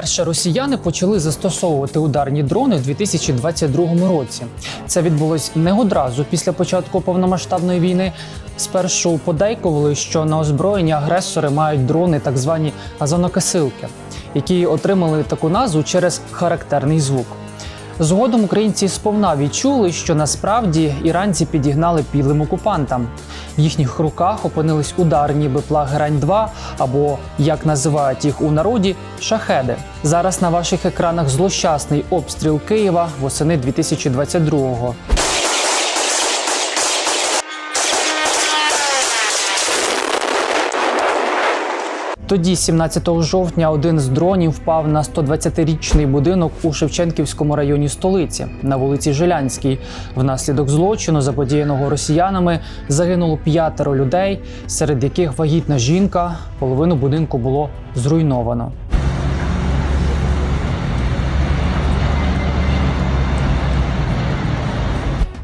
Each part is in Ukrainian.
Перше росіяни почали застосовувати ударні дрони в 2022 році. Це відбулось не одразу після початку повномасштабної війни. Спершу подейкували, що на озброєнні агресори мають дрони, так звані газонокосилки, які отримали таку назву через характерний звук. Згодом українці сповна відчули, що насправді іранці підігнали пілим окупантам. В їхніх руках опинились ударні бипла Грань-2 або, як називають їх у народі, шахеди. Зараз на ваших екранах злощасний обстріл Києва восени 2022-го. Тоді, 17 жовтня, один з дронів впав на 120-річний будинок у Шевченківському районі столиці на вулиці Жилянській. Внаслідок злочину, заподіяного росіянами, загинуло п'ятеро людей, серед яких вагітна жінка. Половину будинку було зруйновано.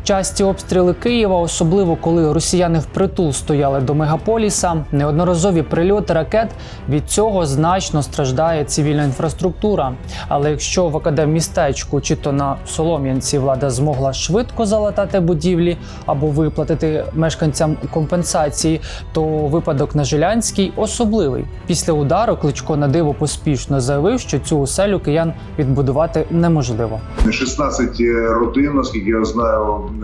Часті обстріли Києва, особливо коли росіяни впритул стояли до мегаполіса, неодноразові прильоти ракет. Від цього значно страждає цивільна інфраструктура. Але якщо в академмістечку чи то на Солом'янці влада змогла швидко залатати будівлі або виплатити мешканцям компенсації, то випадок на Жилянській особливий. Після удару Кличко на диво поспішно заявив, що цю оселю киян відбудувати неможливо. 16 родин, наскільки я знаю, е,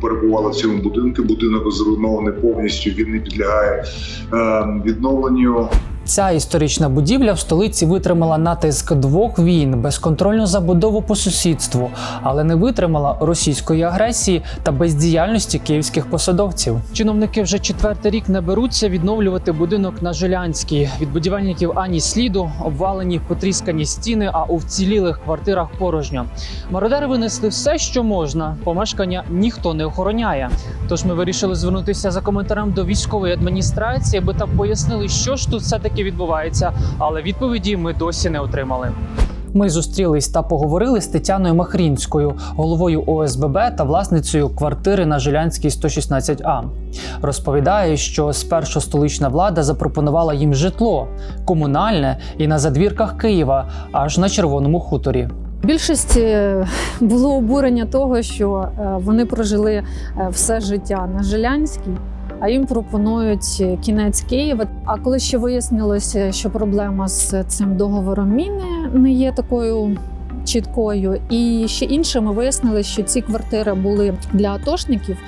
перебували в цьому будинку. Будинок зруйнований повністю. Він не підлягає е, відновленню. Ця історична будівля в столиці витримала натиск двох війн, безконтрольну забудову по сусідству, але не витримала російської агресії та бездіяльності київських посадовців. Чиновники вже четвертий рік не беруться відновлювати будинок на Жилянській. Від будівельників ані сліду, обвалені потріскані стіни, а у вцілілих квартирах порожньо. Мародери винесли все, що можна. Помешкання ніхто не охороняє. Тож ми вирішили звернутися за коментарем до військової адміністрації, аби там пояснили, що ж тут все таки відбувається. Але відповіді ми досі не отримали. Ми зустрілись та поговорили з Тетяною Махрінською, головою ОСББ та власницею квартири на Жилянській 116А. Розповідає, що спершу столична влада запропонувала їм житло комунальне і на задвірках Києва, аж на червоному хуторі. Більшості було обурення того, що е, вони прожили е, все життя на Жилянській, а їм пропонують кінець Києва. А коли ще вияснилося, що проблема з цим договором міни не є такою чіткою, і ще інше, ми вияснили, що ці квартири були для атошників.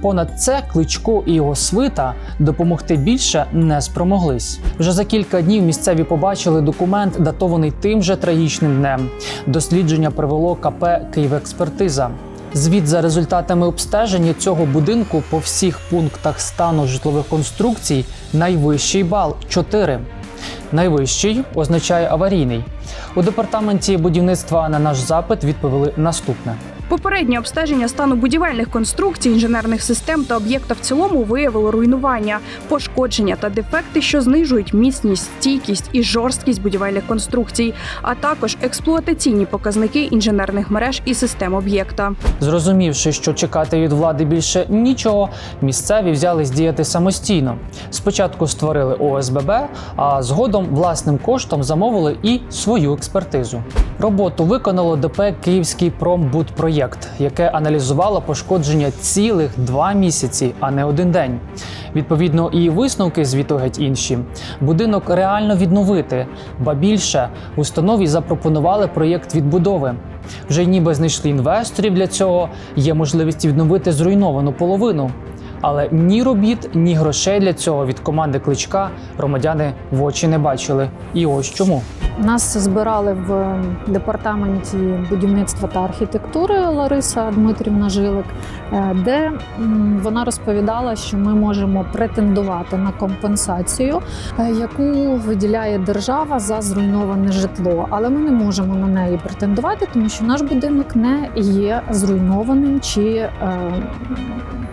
Понад це Кличко і його свита допомогти більше не спромоглись. Вже за кілька днів місцеві побачили документ, датований тим же трагічним днем. Дослідження привело КП «Київекспертиза». Звіт за результатами обстеження цього будинку по всіх пунктах стану житлових конструкцій найвищий бал 4. Найвищий означає аварійний. У департаменті будівництва на наш запит відповіли наступне. Попереднє обстеження стану будівельних конструкцій, інженерних систем та об'єкта в цілому виявило руйнування, пошкодження та дефекти, що знижують міцність, стійкість і жорсткість будівельних конструкцій, а також експлуатаційні показники інженерних мереж і систем об'єкта. Зрозумівши, що чекати від влади більше нічого, місцеві взялись діяти самостійно. Спочатку створили ОСББ, а згодом власним коштом замовили і свою експертизу. Роботу виконало ДП Київський промбудпроєкт, яке аналізувало пошкодження цілих два місяці, а не один день. Відповідно, і висновки звіту геть інші. Будинок реально відновити, ба більше установі запропонували проєкт відбудови. Вже ніби знайшли інвесторів для цього. Є можливість відновити зруйновану половину. Але ні робіт, ні грошей для цього від команди кличка громадяни в очі не бачили. І ось чому. Нас збирали в департаменті будівництва та архітектури Лариса Дмитрівна Жилик, е, де вона розповідала, що ми можемо претендувати на компенсацію, е, яку виділяє держава за зруйноване житло. Але ми не можемо на неї претендувати, тому що наш будинок не є зруйнованим чи е,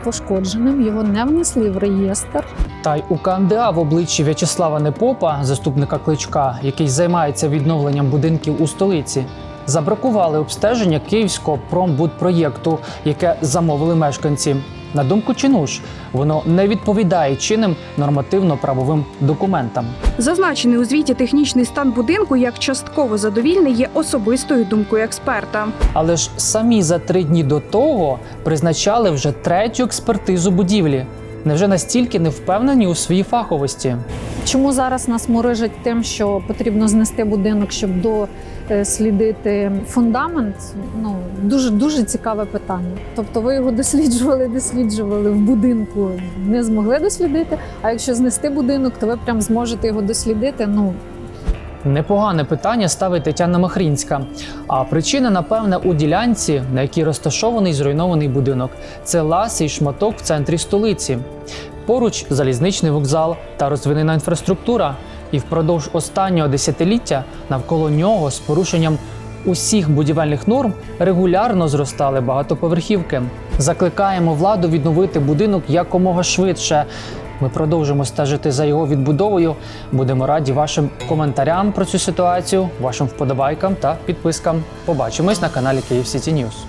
пошкодженим. Його не внесли в реєстр. Та й у КМДА в обличчі В'ячеслава Непопа, заступника кличка, який займається відновленням будинків у столиці, забракували обстеження київського промбудпроєкту, яке замовили мешканці. На думку Чинуш, воно не відповідає чинним нормативно-правовим документам. Зазначений у звіті технічний стан будинку як частково задовільний є особистою думкою експерта. Але ж самі за три дні до того призначали вже третю експертизу будівлі. Невже настільки не впевнені у своїй фаховості? Чому зараз нас морижать тим, що потрібно знести будинок, щоб дослідити фундамент? Ну дуже дуже цікаве питання. Тобто, ви його досліджували, досліджували в будинку, не змогли дослідити. А якщо знести будинок, то ви прям зможете його дослідити. Ну Непогане питання ставить Тетяна Махрінська. А причина, напевне, у ділянці, на якій розташований зруйнований будинок. Це ласий шматок в центрі столиці. Поруч залізничний вокзал та розвинена інфраструктура. І впродовж останнього десятиліття навколо нього з порушенням усіх будівельних норм регулярно зростали багатоповерхівки. Закликаємо владу відновити будинок якомога швидше. Ми продовжимо стежити за його відбудовою. Будемо раді вашим коментарям про цю ситуацію, вашим вподобайкам та підпискам. Побачимось на каналі Київ Сіті Ньюс.